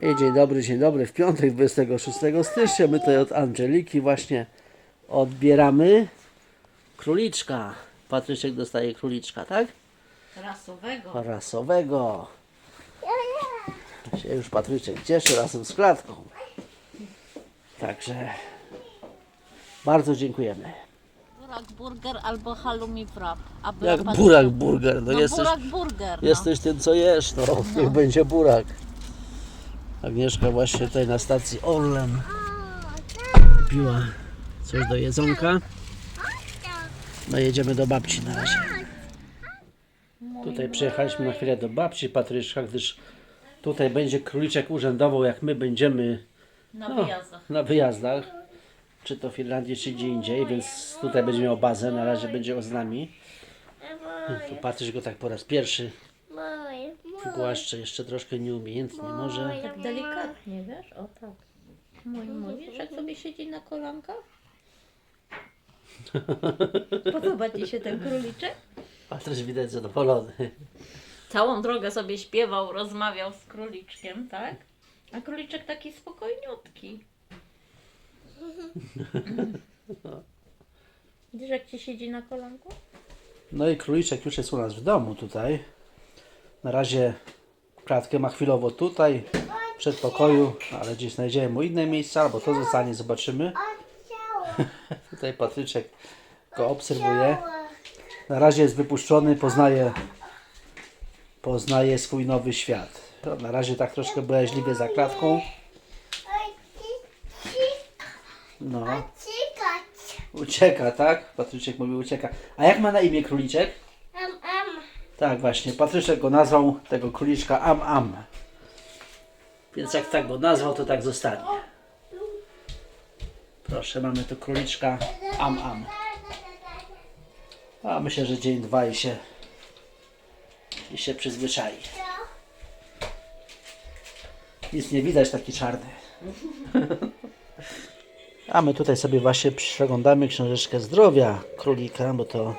I dzień dobry, dzień dobry. W piątek 26 stycznia my tutaj od Angeliki właśnie odbieramy króliczka. Patryczek dostaje króliczka, tak? Rasowego. Rasowego. Się już Patryczek cieszy razem z klatką. Także bardzo dziękujemy. Burak burger albo halloumi wrap. Jak Burak- burger, no, No jesteś, burak burger. No. jesteś tym co jesz, no niech będzie burak. Agnieszka właśnie tutaj na stacji Orlen piła coś do jedzonka. No jedziemy do babci na razie. Tutaj przyjechaliśmy na chwilę do babci Patryczka, gdyż tutaj będzie króliczek urzędował, jak my będziemy Na no, wyjazdach. na wyjazdach, czy to w Irlandii, czy gdzie indziej, więc tutaj będzie miał bazę, na razie będzie z nami. Tu Patryś go tak po raz pierwszy głaszcze, jeszcze troszkę nieumiejętnie może. Tak delikatnie, wiesz? O tak. Mój mówisz, jak sobie siedzi na kolankach? Podoba Ci się ten króliczek? Patryś widać zadowolony. Całą drogę sobie śpiewał, rozmawiał z króliczkiem, tak? A króliczek taki spokojniutki. Widzisz, jak Ci siedzi na kolanku? No i króliczek już jest u nas w domu tutaj. Na razie klatkę ma chwilowo tutaj, w przedpokoju, ale gdzieś znajdziemy mu inne miejsce, albo to zostanie, zobaczymy. Tutaj Patryczek go obserwuje. Na razie jest wypuszczony, poznaje, poznaje swój nowy świat. Na razie tak troszkę bojaźliwie za klatką. No, ucieka, tak? Patryczek mówi ucieka. A jak ma na imię króliczek? Tak, właśnie. Patryczek go nazwał, tego króliczka Am Am. Więc jak tak go nazwał, to tak zostanie. Proszę, mamy tu króliczka Am Am. A myślę, że dzień, dwa i się, i się przyzwyczai. Nic nie widać, taki czarny. A my tutaj sobie właśnie przeglądamy książeczkę zdrowia królika, bo to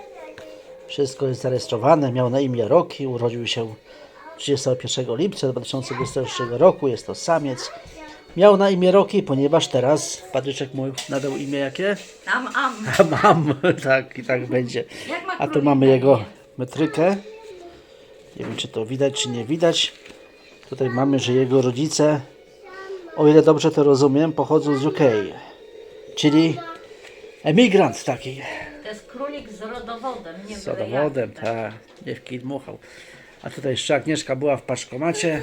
wszystko jest zarejestrowane. Miał na imię Roki, urodził się 31 lipca 2023 roku. Jest to samiec. Miał na imię Roki, ponieważ teraz Patryczek mu nadał imię jakie? Am, am. A mam, tak i tak będzie. A tu mamy jego metrykę. Nie wiem, czy to widać, czy nie widać. Tutaj mamy, że jego rodzice, o ile dobrze to rozumiem, pochodzą z UK. Czyli emigrant taki. To jest królik z rodowodem, nie Z byle jaki, tak. tak. Niewki dmuchał. A tutaj jeszcze Agnieszka była w paszkomacie.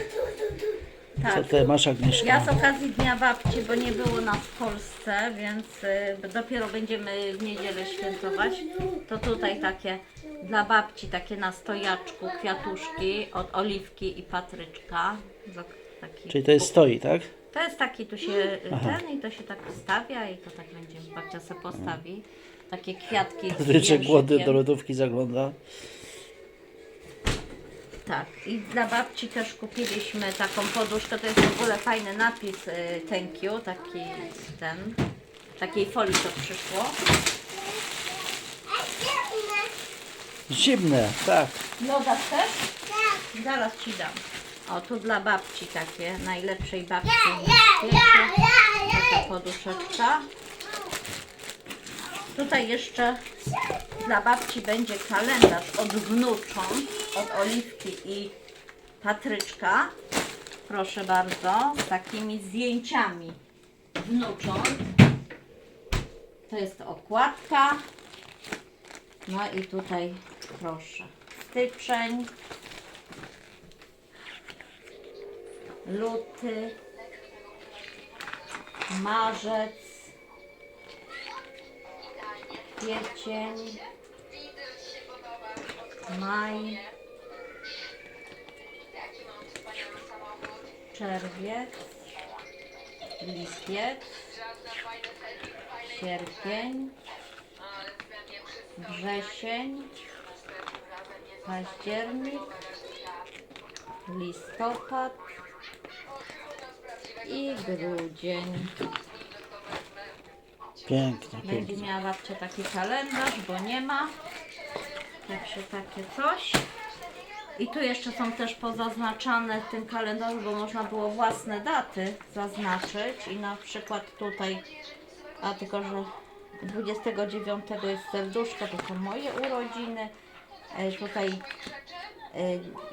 Co Tak. tutaj masz Agnieszka? Ja z okazji Dnia Babci, bo nie było nas w Polsce, więc y, dopiero będziemy w niedzielę świętować, to tutaj takie dla babci, takie na stojaczku kwiatuszki od Oliwki i Patryczka. Taki, Czyli to jest stoi, tak? to jest taki, tu się y, ten i to się tak wstawia i to tak będzie, babcia se postawi. Takie kwiatki z wierszykiem. do lodówki zagląda. Tak, i dla babci też kupiliśmy taką poduszkę, to jest w ogóle fajny napis y, thank you, taki ten, takiej folii to przyszło. Zimne, tak. Loda też? Zaraz Ci dam. O, tu dla babci takie, najlepszej babci na świecie, taka poduszeczka. Tutaj jeszcze dla babci będzie kalendarz od wnucząt, od Oliwki i Patryczka. Proszę bardzo, z takimi zdjęciami wnucząt. To jest okładka. No i tutaj proszę. Styczeń. Luty. Marzec. Kwiecień. Maj. Czerwiec. Lipiec. Sierpień. Wrzesień. Październik. Listopad. I grudzień. Pięknie, Będzie pięknie. miała babcia taki kalendarz, bo nie ma. Także takie coś. I tu jeszcze są też pozaznaczane w tym kalendarzu, bo można było własne daty zaznaczyć i na przykład tutaj, a tylko że 29 jest serduszko, to są moje urodziny. E, Tutaj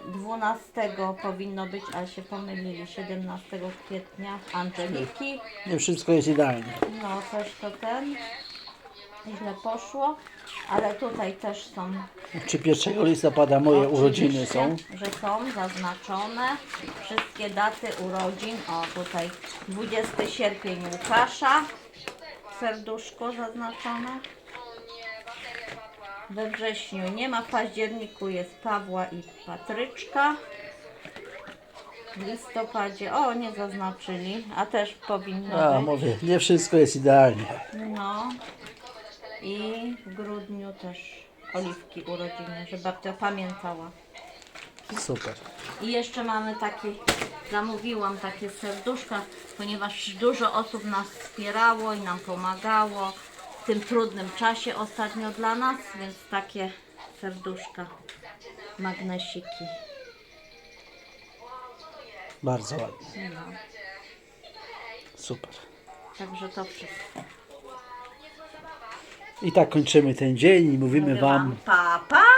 12 powinno być, ale się pomylili, 17 kwietnia Angeliki. Nie wszystko jest idealnie. No, coś to ten. Źle poszło, ale tutaj też są Czy 1 listopada moje urodziny są? Że są zaznaczone wszystkie daty urodzin. O, tutaj 20 sierpień Łukasza, serduszko zaznaczone. We wrześniu nie ma, w październiku jest Pawła i Patryczka. W listopadzie, o nie zaznaczyli, a też powinno A, być. mówię, nie wszystko jest idealnie. No i w grudniu też oliwki urodziny, żeby babcia pamiętała. Super. I jeszcze mamy takie, zamówiłam takie serduszka, ponieważ dużo osób nas wspierało i nam pomagało w tym trudnym czasie ostatnio dla nas, więc takie serduszka, magnesiki. Bardzo ładnie. No, Super. także to wszystko. I tak kończymy ten dzień i mówimy Wam Pa, pa!